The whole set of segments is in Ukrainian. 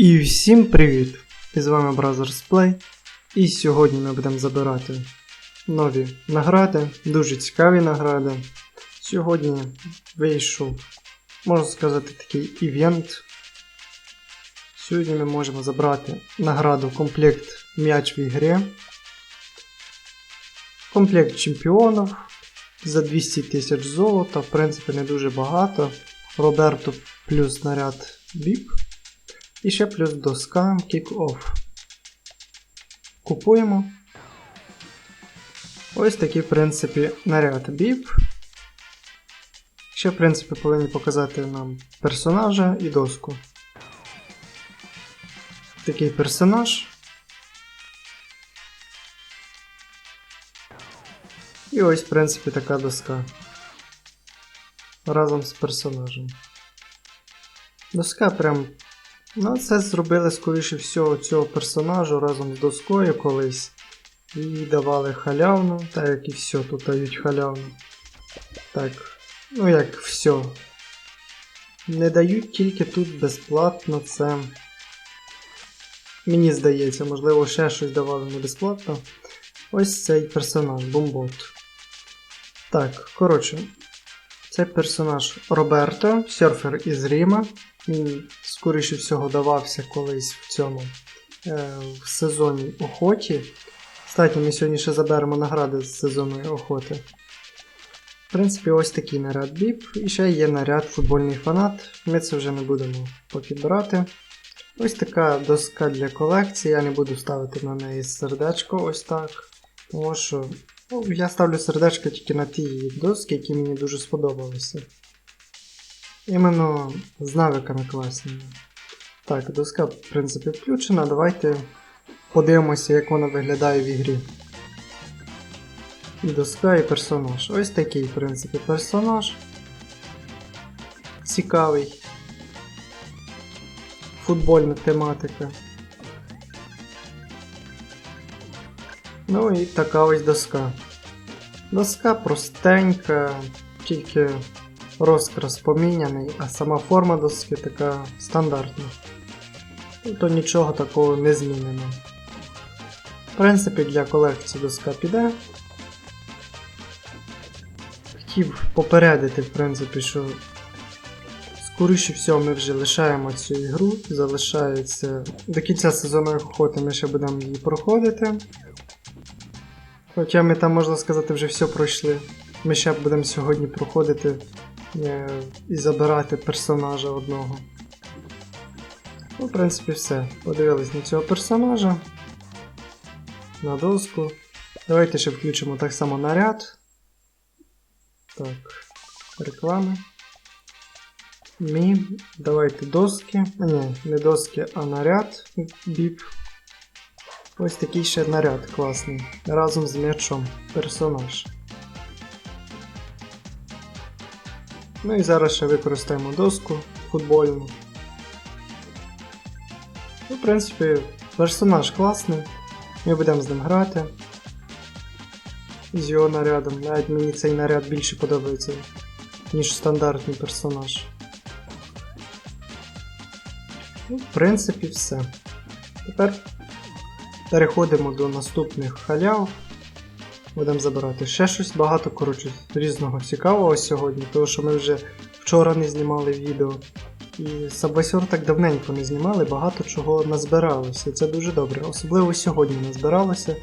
І всім привіт! І з вами Brothers Play. І сьогодні ми будемо забирати нові награди, дуже цікаві награди. Сьогодні вийшов, можна сказати, такий івент. Сьогодні ми можемо забрати награду комплект м'яч в ігрі. Комплект чемпіонів за 200 тисяч золота, в принципі, не дуже багато. Роберто плюс наряд VIP. І ще плюс доска Kick-Off. Купуємо. Ось такий, в принципі, наряд BIP. Ще, в принципі, повинні показати нам персонажа і доску. Такий персонаж. І ось, в принципі, така доска. Разом з персонажем. Доска прям Ну, це зробили, скоріше всього, цього персонажу разом з доскою колись. І давали халявну, так як і все, тут дають халявну. Так, ну як все. Не дають тільки тут безплатно це. Мені здається, можливо, ще щось давали не безплатно. Ось цей персонаж, бомбот. Так, коротше, цей персонаж Роберто, серфер із Ріма. Він, скоріше всього, давався колись в цьому е, в сезоні охоті. Кстати, ми сьогодні ще заберемо награди з сезонної охоти. В принципі, ось такий наряд біп. І ще є наряд футбольний фанат. Ми це вже не будемо поки брати. Ось така доска для колекції. Я не буду ставити на неї сердечко ось так. Тому що ну, я ставлю сердечко тільки на ті доски, які мені дуже сподобалися. Іменно з навиками класними. Так, доска, в принципі, включена. Давайте подивимося, як вона виглядає в ігрі. І доска, і персонаж. Ось такий, в принципі, персонаж. Цікавий. Футбольна тематика. Ну і така ось доска. Доска простенька, тільки розкрас поміняний, а сама форма доски така стандартна. Тобто нічого такого не змінено. В принципі, для колекції доска піде. Хотів попередити, в принципі, що скоріше всього ми вже лишаємо цю ігру, залишається до кінця сезонної охоти ми ще будемо її проходити. Хоча ми там, можна сказати, вже все пройшли. Ми ще будемо сьогодні проходити і забирати персонажа одного. Ну, в принципі, все. Подивились на цього персонажа. На доску. Давайте ще включимо так само наряд. Так, реклами. Мі. Давайте доски. Ні, не доски, а наряд. Біп. Ось такий ще наряд класний. Разом з м'ячом. Персонаж. Ну і зараз ще використаємо доску футбольну. Ну, в принципі, персонаж класний. Ми будемо з ним грати. З його нарядом. Навіть мені цей наряд більше подобається, ніж стандартний персонаж. Ну, в принципі, все. Тепер переходимо до наступних халяв. Будемо забирати ще щось багато, коротше, різного цікавого сьогодні, тому що ми вже вчора не знімали відео. І Subway так давненько не знімали, багато чого назбиралося. Це дуже добре. Особливо сьогодні назбиралося.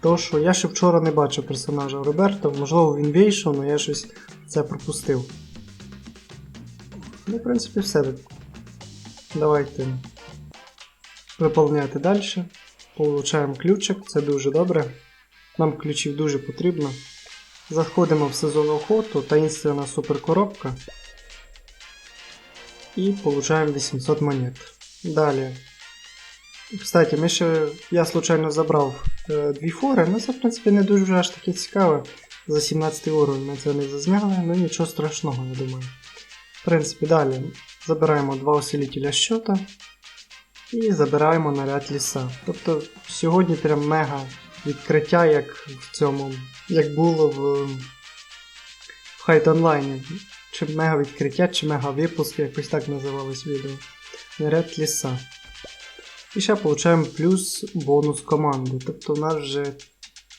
Тому що я ще вчора не бачив персонажа Роберто, можливо він вийшов, але я щось це пропустив. Ну, в принципі, все. Давайте виповняти далі. Получаємо ключик, це дуже добре. Нам ключів дуже потрібно. Заходимо в сезон охоту, таїнственна суперкоробка. І получаємо 800 монет. Далі. Кстати, ми ще, я случайно забрав е, дві фори, ну це в принципі не дуже аж таке цікаве. За 17 уровень ми це не зазняли, ну нічого страшного, я думаю. В принципі, далі забираємо два усилителя щота і забираємо наряд ліса. Тобто сьогодні прям мега відкриття, як в цьому, як було в, в Хайт онлайні. Чи мега відкриття, чи мега випуск, якось так називалось відео. Наряд ліса. І ще отримуємо плюс бонус команди. Тобто у нас вже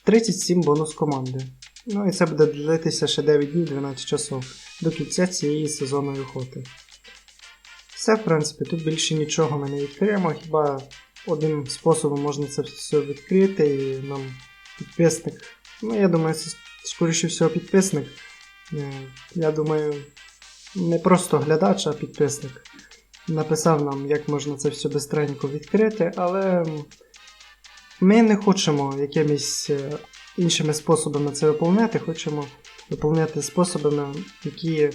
37 бонус команди. Ну і це буде длитися ще 9 днів 12 часов до кінця цієї сезонної охоти. Все, в принципі, тут більше нічого ми не відкриємо, хіба одним способом можна це все відкрити і нам підписник. Ну, я думаю, це скоріше всього підписник. Е, Я думаю, не просто глядач, а підписник. Написав нам, як можна це все бистренько відкрити, але ми не хочемо якимись е, іншими способами це виповняти, хочемо виповняти способами, які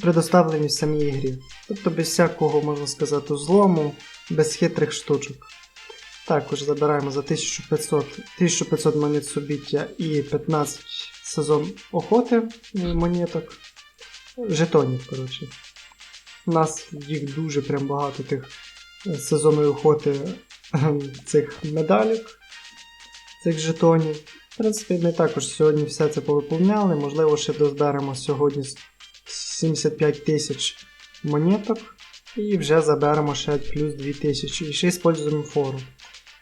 предоставлені в самій грі. Тобто без всякого, можна сказати, злому, без хитрих штучок. Також забираємо за 1500, 1500 монет субіття і 15 сезон охоти е, монеток. Жетонів, коротше. У нас їх дуже прям багато тих е, сезонної охоти ем, цих медалік, цих жетонів. В принципі, ми також сьогодні все це повиповняли. Можливо, ще дозберемо сьогодні 75 тисяч монеток. І вже заберемо ще плюс 2000. І ще используємо фору.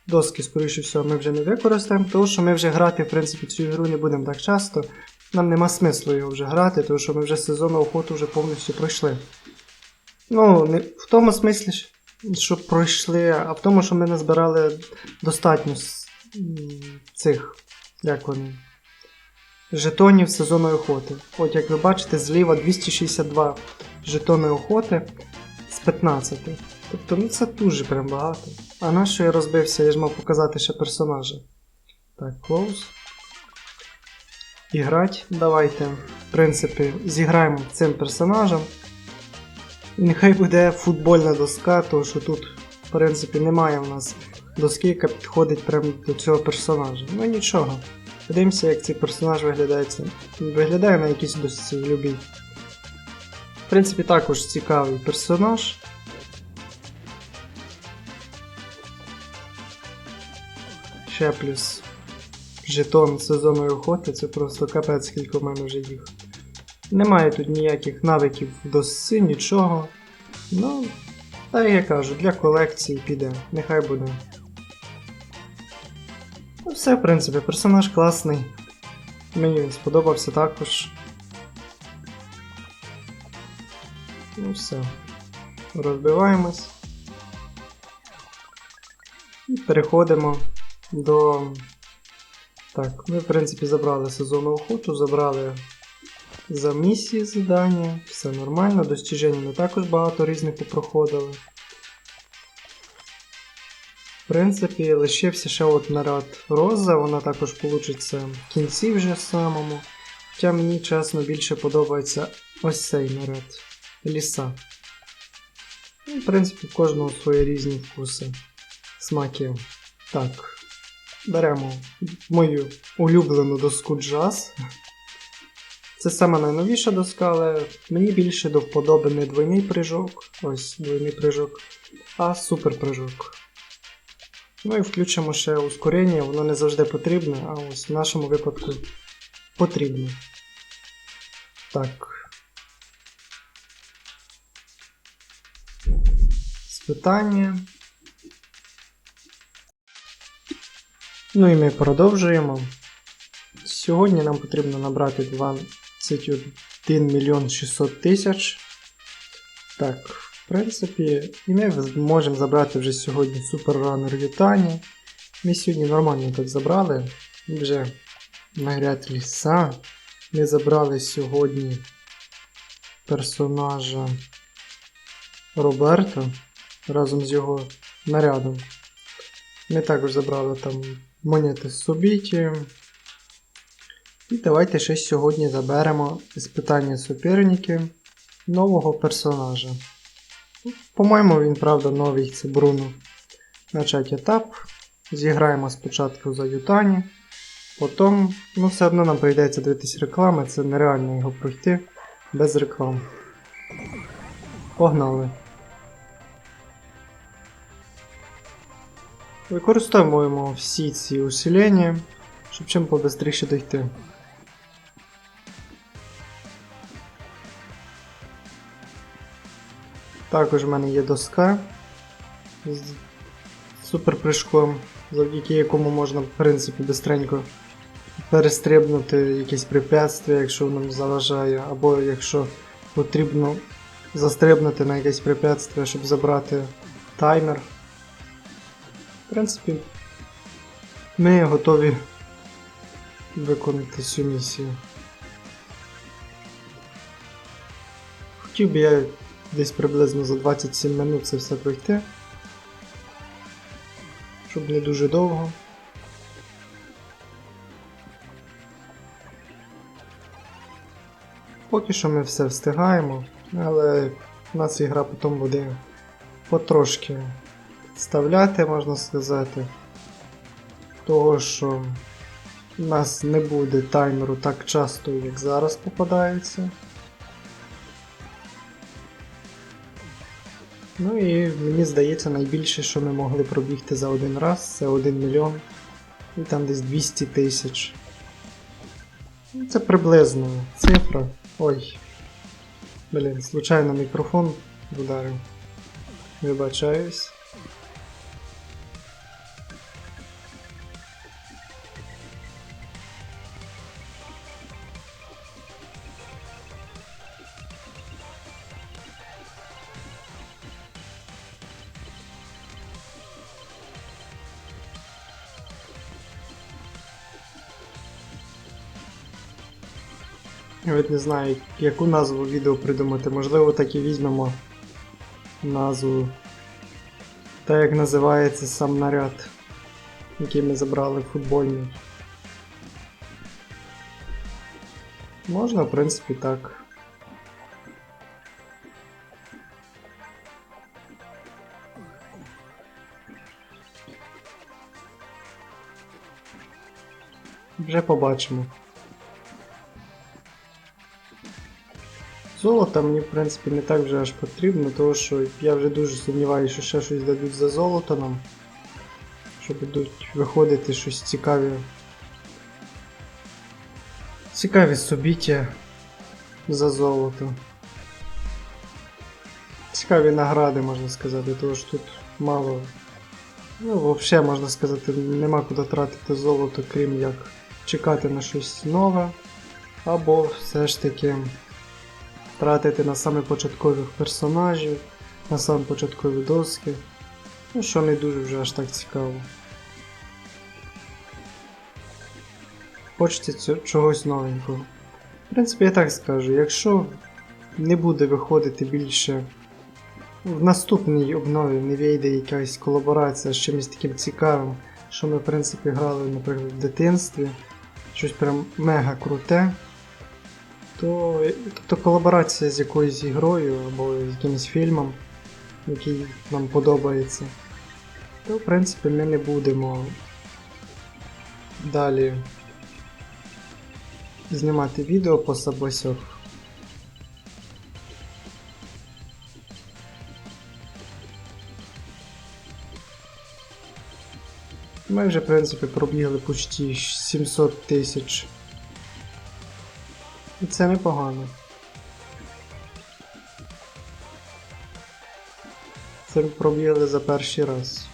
Доски, скоріше всього, ми вже не використаємо, тому що ми вже грати, в принципі, цю ігру не будемо так часто. Нам нема смислу його вже грати, тому що ми вже сезонну охоту вже повністю пройшли. Ну, не в тому смислі, що пройшли, а в тому, що ми назбирали достатньо цих, як вони, жетонів сезонної охоти. От як ви бачите, зліва 262 жетони охоти з 15. Тобто, ну це дуже прям багато. А на що я розбився, я ж мав показати ще персонажа. Так, close. Іграть. Давайте, в принципі, зіграємо цим персонажем. І нехай буде футбольна доска, тому що тут, в принципі, немає в нас доски, яка підходить прямо до цього персонажа. Ну нічого. Подивимося, як цей персонаж виглядає. Виглядає на якійсь досці любій. В принципі, також цікавий персонаж. Ще плюс жетон сезонної охоти, це просто капець, скільки в мене вже їх. Немає тут ніяких навиків в досці, нічого. Ну, та я кажу, для колекції піде, нехай буде. Ну, все, в принципі, персонаж класний. Мені він сподобався також. Ну все. Розбиваємось. І переходимо до. Так, ми в принципі забрали сезонну охоту, забрали за місії завдання, все нормально, достіжень ми також багато різних попроходили. В принципі, лишився ще от наряд Роза, вона також получиться в кінці вже самому. Хоча мені чесно більше подобається ось цей наряд ліса. Ну, в принципі, в кожного свої різні вкуси, смаки. Так, беремо мою улюблену доску джаз. Це саме найновіша доска, але мені більше до вподоби не двойний прыжок, ось двойний прыжок, а супер прыжок. Ну і включимо ще ускорення, воно не завжди потрібне, а ось в нашому випадку потрібне. Так. Спитання. Ну і ми продовжуємо. Сьогодні нам потрібно набрати 21 мільйон 600 тисяч. Так, в принципі, і ми можемо забрати вже сьогодні суперранер Ютані. Ми сьогодні нормально так забрали. Вже наряд ліса. Ми забрали сьогодні персонажа Роберта разом з його нарядом. Ми також забрали там монети з Собіті. І давайте ще сьогодні заберемо із питання суперників нового персонажа. По-моєму, він, правда, новий це Бруно. Начать етап. Зіграємо спочатку за Ютані. Потім, ну, все одно нам прийдеться дивитись реклами, це нереально його пройти без реклам. Погнали. Використовуємо всі ці усилення, щоб чим побистріше дойти. Також в мене є доска з суперпрыжком, завдяки якому можна, в принципі, бистренько перестрибнути якесь препятствие, якщо нам заважає, або якщо потрібно застрибнути на якесь препятствие, щоб забрати таймер. В принципі, ми готові виконати цю місію. Хотів би я десь приблизно за 27 минут це все пройти. Щоб не дуже довго. Поки що ми все встигаємо, але в нас ігра потім буде потрошки вставляти, можна сказати. Того, що у нас не буде таймеру так часто, як зараз попадається. Ну і мені здається, найбільше, що ми могли пробігти за один раз, це 1 мільйон. І там десь 200 тисяч. Ну, Це приблизно цифра. Ой. Блін, случайно мікрофон вдарив. Вибачаюсь. Навіть не знаю, яку назву відео придумати. Можливо, так і візьмемо назву. Та як називається сам наряд, який ми забрали футбольний. Можна, в принципі, так. Вже побачимо. Золото мені, в принципі, не так вже аж потрібно, тому що я вже дуже сумніваюся, що ще щось дадуть за золото нам. Що будуть виходити щось цікаві. Цікаві собіття за золото. Цікаві награди, можна сказати, тому що тут мало. Ну, взагалі, можна сказати, нема куди тратити золото, крім як чекати на щось нове. Або все ж таки тратити на саме початкових персонажів, на саме початкові доски. Ну, що не дуже вже аж так цікаво. Хочеться чогось новенького. В принципі, я так скажу, якщо не буде виходити більше в наступній обнові не вийде якась колаборація з чимось таким цікавим, що ми в принципі грали, наприклад, в дитинстві, щось прям мега круте, то тобто колаборація з якоюсь ігрою або з якимось фільмом, який нам подобається, то в принципі ми не будемо далі знімати відео по сабласьох. Ми вже, в принципі, пробігли почти 700 тисяч. І це непогано. Це пробігли за перший раз.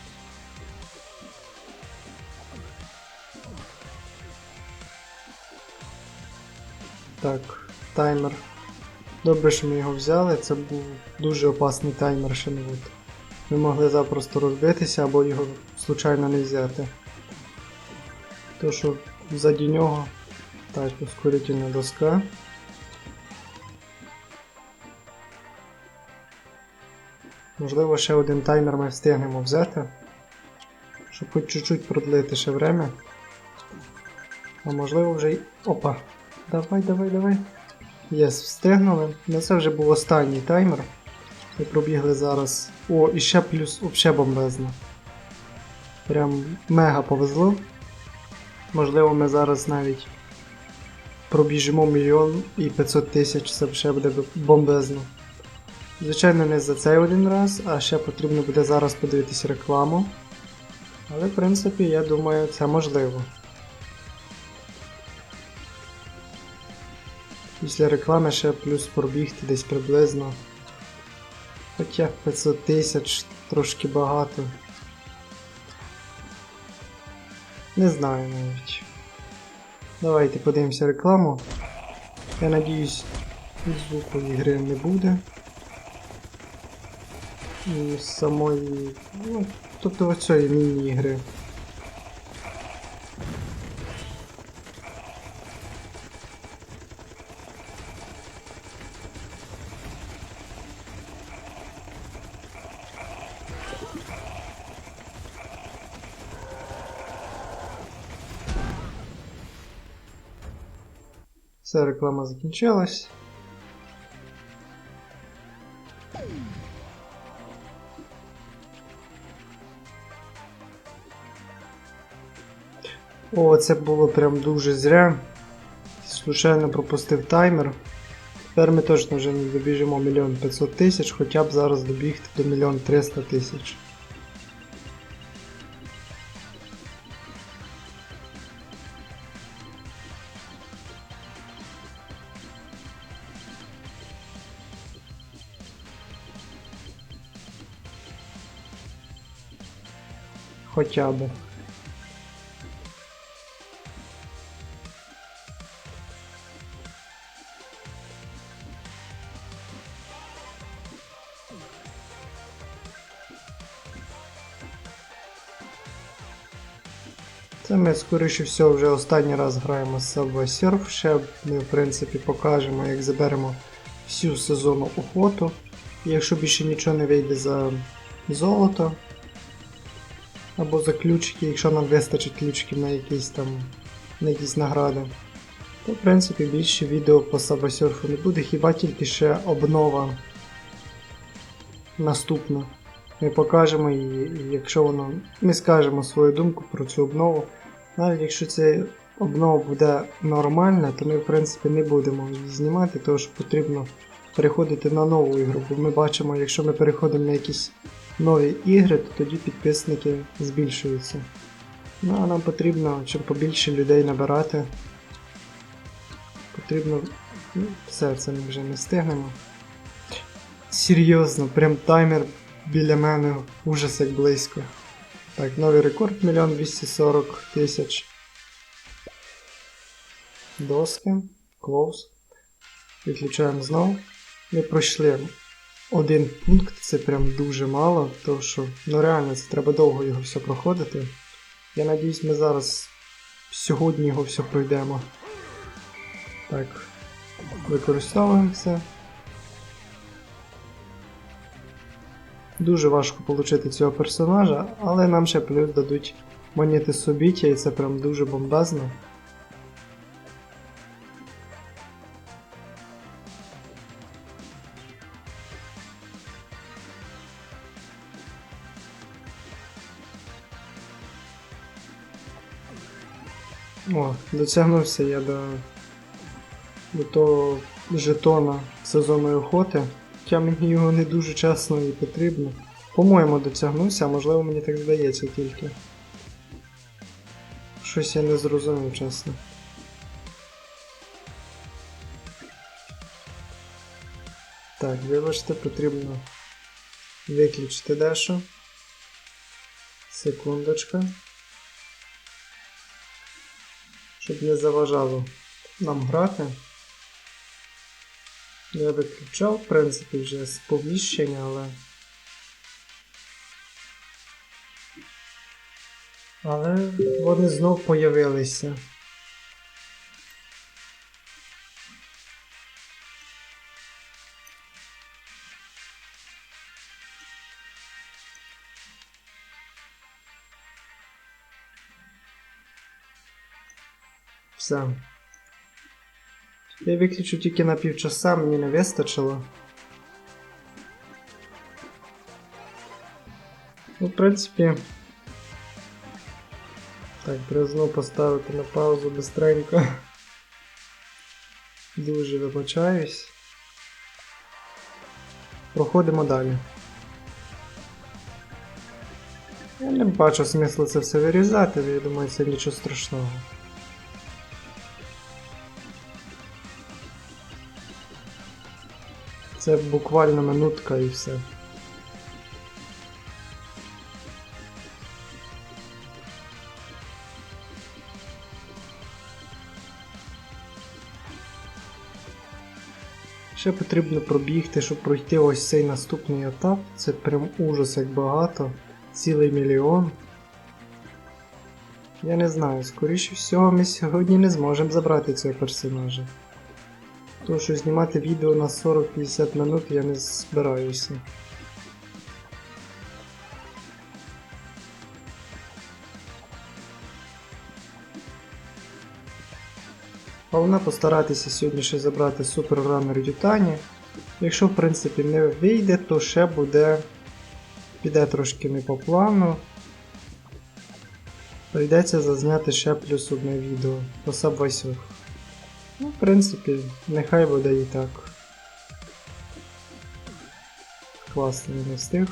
Так, таймер. Добре, що ми його взяли, це був дуже опасний таймер ще не от. Ми могли запросто розбитися або його случайно не взяти. То що ззаді нього так, ускорительна доска. Можливо, ще один таймер ми встигнемо взяти. Щоб хоч чуть-чуть продлити ще время. А можливо вже й... Опа! Давай, давай, давай. Єс, встигнули. Ну це вже був останній таймер. Ми пробігли зараз. О, і ще плюс взагалі бомбезно. Прям мега повезло. Можливо, ми зараз навіть пробіжимо мільйон і 500 тисяч, це ще буде бомбезно. Звичайно, не за цей один раз, а ще потрібно буде зараз подивитися рекламу. Але в принципі, я думаю, це можливо. Після реклами ще плюс пробігти десь приблизно. Хоча 500 тисяч трошки багато. Не знаю навіть. Давайте подивимося рекламу. Я надіюсь, звуку ігри не буде. І самої. Ну, тобто оцієї міні-ігри. Все, реклама закінчилась. О, це було прям дуже зря. Случайно пропустив таймер. Тепер ми точно вже не добіжимо мільйон 500 тисяч, хоча б зараз добігти до мільйон 300 тисяч. Хоча б. Це ми, скоріше всього, вже останній раз граємо з Subway Surf. Ще ми, в принципі, покажемо, як заберемо всю сезонну охоту. Якщо більше нічого не вийде за золото, або за ключики, якщо нам вистачить ключиків на якісь там на якісь награди, то в принципі більше відео по Сабасерфу не буде, хіба тільки ще обнова наступна. Ми покажемо її, і якщо воно. Ми скажемо свою думку про цю обнову. Навіть якщо ця обнова буде нормальна, то ми в принципі не будемо її знімати, тому що потрібно переходити на нову ігру, бо ми бачимо, якщо ми переходимо на якісь нові ігри, то тоді підписники збільшуються. Ну а нам потрібно, щоб побільше людей набирати. Потрібно. Ну, все, це ми вже не встигнемо. Серйозно, прям таймер біля мене ужас як близько. Так, новий рекорд 1 240 тисяч. Доски. Close. Відключаємо знову. Ми пройшли один пункт, це прям дуже мало, тому що ну реально це треба довго його все проходити. Я надіюсь, ми зараз сьогодні його все пройдемо. Так, використовуємо все. Дуже важко отримати цього персонажа, але нам ще плюс дадуть монети собіття, і це прям дуже бомбезно. О, дотягнувся я до, до того жетона сезонної охоти. Хоча мені його не дуже чесно і потрібно. По-моєму, дотягнувся, а можливо мені так здається тільки. Щось я не зрозумів, чесно. Так, вибачте, потрібно виключити дещо. Секундочка. Щоб не заважало нам грати. Я виключав, в принципі, вже сповіщення, але. Але вони знов появилися. Все. Я виключу тільки на півчаса, мені не вистачило. Ну, в принципі. Так, знову поставити на паузу бистренько. Дуже вибачаюсь. Проходимо далі. Я не бачу смислу це все вирізати, я думаю, це нічого страшного. Це буквально минутка і все. Ще потрібно пробігти, щоб пройти ось цей наступний етап. Це прям ужас як багато, цілий мільйон. Я не знаю, скоріше всього ми сьогодні не зможемо забрати цього персонажа. Тому що знімати відео на 40-50 минут я не збираюся. Головне постаратися сьогодні ще забрати Super Runner Ютані. Якщо в принципі не вийде, то ще буде. Піде трошки не по плану. Прийдеться зазняти ще плюс одне відео по Subway Ну, в принципі, нехай буде і так. Класно не встиг.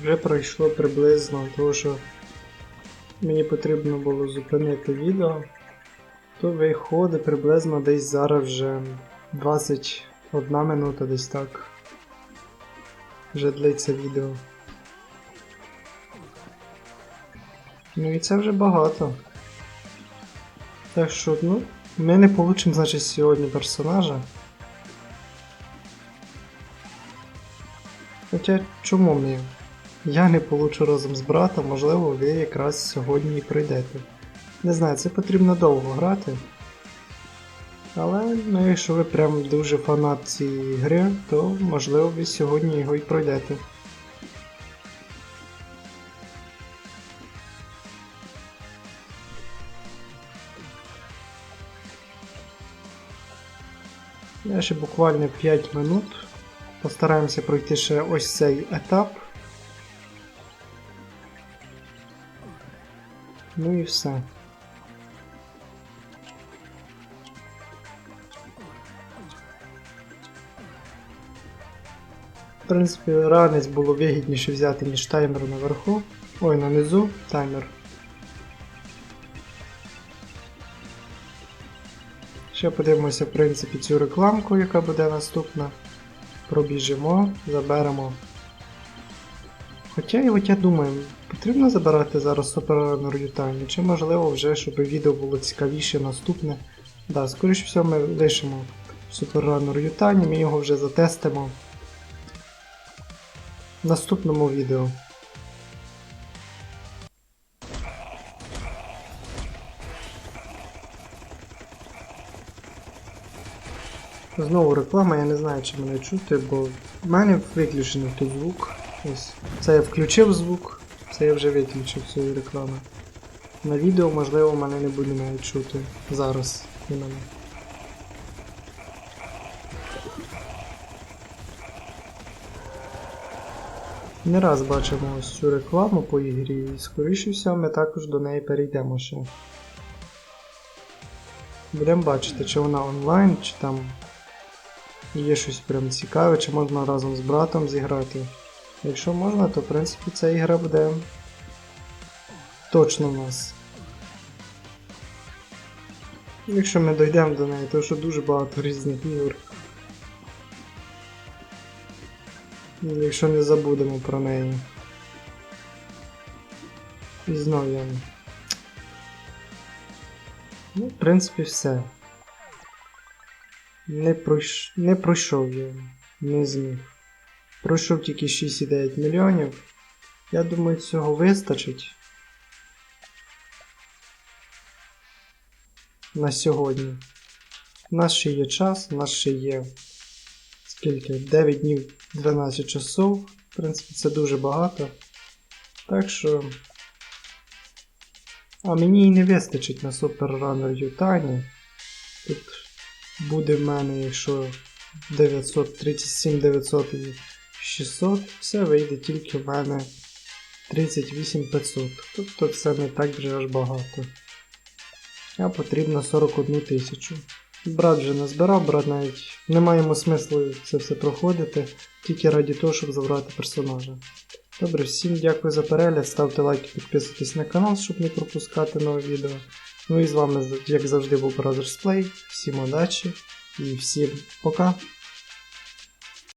Вже пройшло приблизно, тому що мені потрібно було зупинити відео, то виходить приблизно десь зараз вже 21 минута десь так. Вже длиться відео. Ну і це вже багато. Так що, ну, ми не получимо, значить, сьогодні персонажа. Хоча чому ми? Я не получу разом з братом, можливо, ви якраз сьогодні і прийдете. Не знаю, це потрібно довго грати. Але ну, якщо ви прям дуже фанат цієї гри, то можливо ви сьогодні його і пройдете. Я ще буквально 5 минут. Постараємося пройти ще ось цей етап. Ну і все. В принципі, ранець було вигідніше взяти, ніж таймер наверху. Ой, нанизу таймер. Ще подивимося, в принципі, цю рекламку, яка буде наступна. Пробіжимо, заберемо. Хоча і от я думаю, потрібно забирати зараз суперранер Ютані, чи можливо вже, щоб відео було цікавіше наступне. Да, скоріше всього ми лишимо суперранер Ютані, ми його вже затестимо в наступному відео. Знову реклама, я не знаю, чи мене чути, бо в мене виключений тут звук. Ось. Це я включив звук, це я вже виключив цієї реклами. На відео, можливо, мене не буде навіть чути. Зараз іменно. Не раз бачимо ось цю рекламу по ігрі, і скоріше всього ми також до неї перейдемо ще. Будемо бачити, чи вона онлайн, чи там є щось прям цікаве, чи можна разом з братом зіграти. Якщо можна, то в принципі ця ігра буде точно в нас. Якщо ми дійдемо до неї, то що дуже багато різних ігор. Якщо не забудемо про неї. І знову я. Ну, в принципі, все. Не, пройш... не пройшов я, не зміг. Пройшов тільки 6,9 мільйонів. Я думаю, цього вистачить. На сьогодні. У нас ще є час, у нас ще є скільки? 9 днів 12 часов. В принципі, це дуже багато. Так що. А мені і не вистачить на Super Runner Ютані. Тут буде в мене, якщо 937 900 і 600, все вийде тільки в мене 38 500. Тобто це не так вже аж багато. А потрібно 41 тисячу. Брат вже не збирав, брат навіть немає йому смислу це все проходити, тільки раді того, щоб забрати персонажа. Добре, всім дякую за перегляд, ставте лайки, підписуйтесь на канал, щоб не пропускати нове відео. Ну і з вами, як завжди, був Brothers Play. Всім удачі і всім пока!